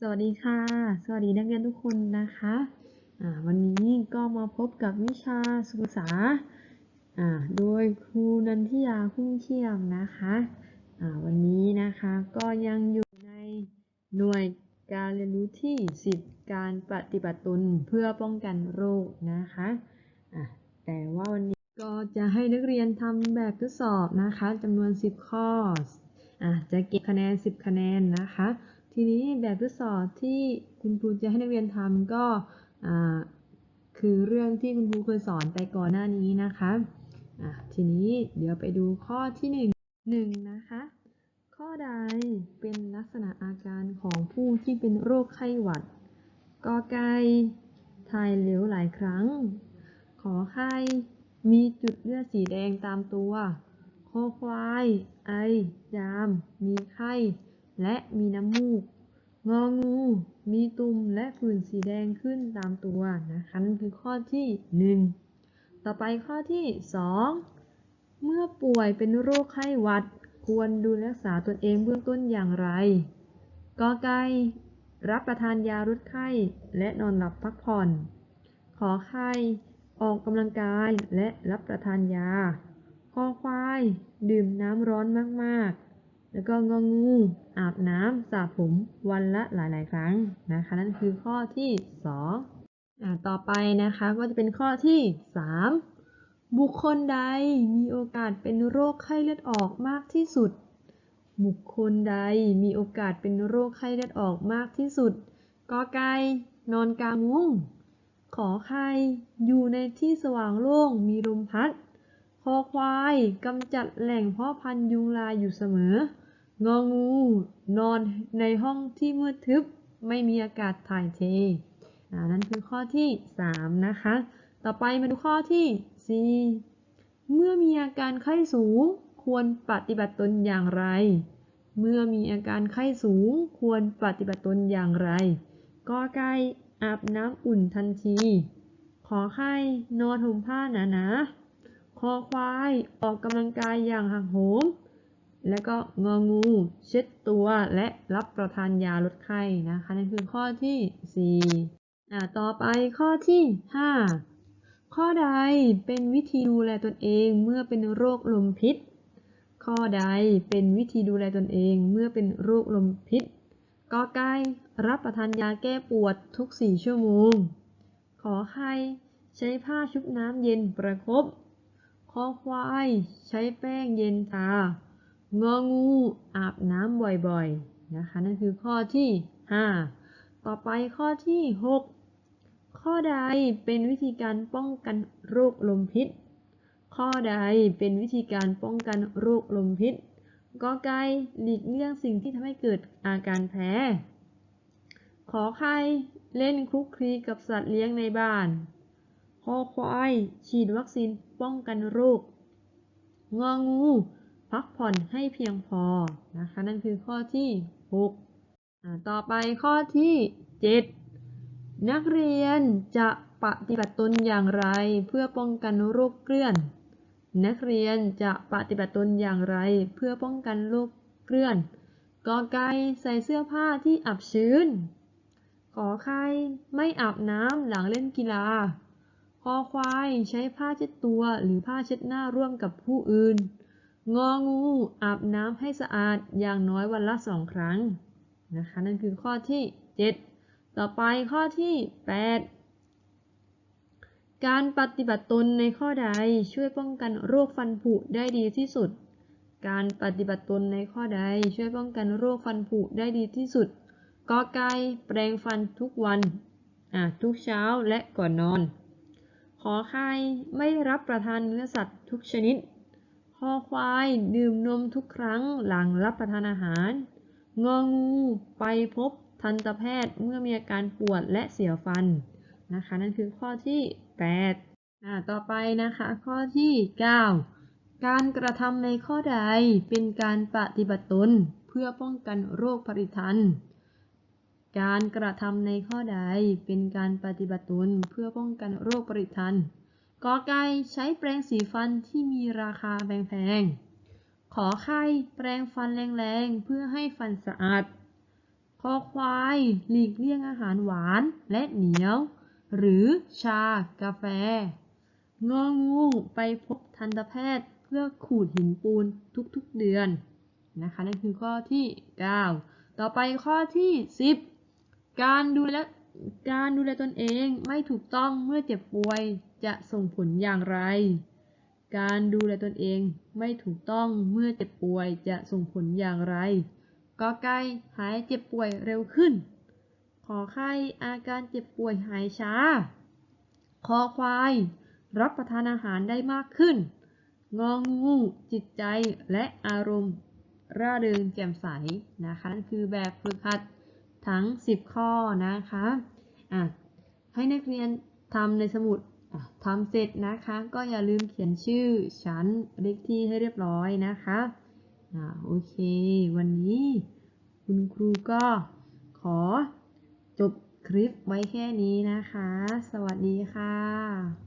สวัสดีค่ะ สวัสดีนักเรียนทุกคนนะคะวันนี้ก็มาพบกับวิชาศึกษาอ่าโดยครูนันทิยาพุ่งเชี่ยมนะคะวันนี้นะคะก็ยังอยู่ในหน่วยการเรียนรู้ที่ 10 การปฏิบัติตนเพื่อป้องกันโรคนะคะะแต่ว่าวันนี้ก็จะให้นักเรียนทำแบบทดสอบนะคะจำนวน 10 ข้ออะจะเก็บคะแนน 10 คะแนนนะคะ ทีนี้แบบทดสอบที่คุณครูจะให้นักเรียนทำก็คือเรื่องที่คุณครูเคยสอนไปก่อนหน้านี้นะคะะทีนี้เดี๋ยวไปดูข้อที่หนึ่งหนึ่งนะคะ ข้อใดเป็นลักษณะอาการของผู้ที่เป็นโรคไข้หวัดกอไก่ถ่ายเหลวหลายครั้ง ขอไข่มีจุดเลือดสีแดงตามตัว คอควาย ไอจาม มีไข้ และมีน้ำมูก งองู มีตุ่มและผื่นสีแดงขึ้นตามตัวนะคะนั่นคือข้อที่ 1 ต่อไปข้อที่ 2 เมื่อป่วยเป็นโรคไข้หวัด ควรดูแลรักษาตนเองเบื้องต้นอย่างไรกอไก่รับประทานยาลดไข้และนอนหลับพักผ่อน ขอไข่ออกกำลังกายและรับประทานยาคอควาย ดื่มน้ำร้อนมาก ๆ แล้วก็งองูอาบน้ำสระผมวันละหลาย ๆ ครั้งนะคะ นั่นคือข้อที่2อ่าต่อไปนะคะก็จะเป็นข้อที่ 3 บุคคลใดมีโอกาสเป็นโรคไข้เลือดออกมากที่สุด บุคคลใดมีโอกาสเป็นโรคไข้เลือดออกมากที่สุดกอไก่นอนกลางมุ้งขอไข่อยู่ในที่สว่างโล่งมีลมพัด คอควายกำจัดแหล่งเพาะพันธุ์ยุงลายอยู่เสมอ งองู นอนในห้องที่มืดทึบ ไม่มีอากาศถ่ายเทอ่านั่นคือข้อที่ 3 นะคะ ต่อไปมาดูข้อที่ 4 เมื่อมีอาการไข้สูงควรปฏิบัติตนอย่างไร เมื่อมีอาการไข้สูงควรปฏิบัติตนอย่างไรกอไก่อาบน้ำอุ่นทันที ขอไข่นอนห่มผ้าหนาๆ คอควายออกกำลังกายอย่างหักโหม และก็งองูเช็ดตัวและรับประทานยาลดไข้นะคะนั่นคือข้อที่ 4อ่าต่อไปข้อที่ 5 ข้อใดเป็นวิธีดูแลตนเองเมื่อเป็นโรคลมพิษ ข้อใดเป็นวิธีดูแลตนเองเมื่อเป็นโรคลมพิษกอไก่รับประทานยาแก้ปวดทุก 4 ชั่วโมง ขอไข่ใช้ผ้าชุบน้ำเย็นประคบ อควาย ใช้แป้งเย็นทางองูอาบน้ำบ่อยๆ นะคะ นั่นคือข้อที่ 5 ต่อไปข้อที่ 6 ข้อใดเป็นวิธีการป้องกันโรคลมพิษ ข้อใดเป็นวิธีการป้องกันโรคลมพิษกอไก่หลีกเลี่ยงสิ่งที่ทำให้เกิดอาการแพ้ ขอไข่เล่นคลุกคลีกับสัตว์เลี้ยงในบ้าน คอควาย ฉีดวัคซีนป้องกันโรคงองู พักผ่อนให้เพียงพอนะคะ นั่นคือข้อที่ 6 ต่อไปข้อที่ 7 นักเรียนจะปฏิบัติตนอย่างไรเพื่อป้องกันโรคเกลื่อน นักเรียนจะปฏิบัติตนอย่างไรเพื่อป้องกันโรคเกลื่อนกอไก่ใส่เสื้อผ้าที่อับชื้น ขอไข่ไม่อาบน้ำหลังเล่นกีฬา คอควายใช้ผ้าเช็ดตัวหรือผ้าเช็ดหน้าร่วมกับผู้อื่น งองูอาบน้ำให้สะอาดอย่างน้อยวันละสองครั้งนะคะนั่นคือข้อที่ 7 ต่อไปข้อที่ 8 การปฏิบัติตนในข้อใดช่วยป้องกันโรคฟันผุได้ดีที่สุด การปฏิบัติตนในข้อใดช่วยป้องกันโรคฟันผุได้ดีที่สุดกอไก่แปรงฟันทุกวันทุกเช้าและก่อนนอน อไข่ไม่รับประทานเนื้อสัตว์ทุกชนิด คอควายดื่มนมทุกครั้งหลังรับประทานอาหาร งองูไปพบทันตแพทย์เมื่อมีอาการปวดและเสียวฟันนะคะ นั่นคือข้อที่ 8 อ่า ต่อไปนะคะ ข้อที่ 9 การกระทำในข้อใดเป็นการปฏิบัติตนเพื่อป้องกันโรคผลิทัน การกระทำในข้อใดเป็นการปฏิบัติตนเพื่อป้องกันโรคปริทันกอไก่ใช้แปรงสีฟันที่มีราคาแพงๆ ขอไข่แปรงฟันแรงๆ เพื่อให้ฟันสะอาด คอควายหลีกเลี่ยงอาหารหวานและเหนียว หรือชากาแฟ งองูไปพบทันตแพทย์เพื่อขูดหินปูนทุกๆเดือนนะคะนั่นคือข้อที่ 9 ต่อไปข้อที่ 10 การดูแลการดูแลตนเองไม่ถูกต้องเมื่อเจ็บป่วยจะส่งผลอย่างไร การดูแลตนเองไม่ถูกต้องเมื่อเจ็บป่วยจะส่งผลอย่างไรกอไก่หายเจ็บป่วยเร็วขึ้น ขอไข่อาการเจ็บป่วยหายช้า คอควาย รับประทานอาหารได้มากขึ้น งองูจิตใจและอารมณ์ ร่าเริงแจ่มใสนะคะนั่นคือแบบฝึกหัด ทั้ง 10 ข้อนะคะอะให้นักเรียนทำในสมุดทำเสร็จนะคะ ก็อย่าลืมเขียนชื่อชั้นเลขที่ให้เรียบร้อยนะคะอะโอเค วันนี้คุณครูก็ขอจบคลิปไว้แค่นี้นะคะ สวัสดีค่ะ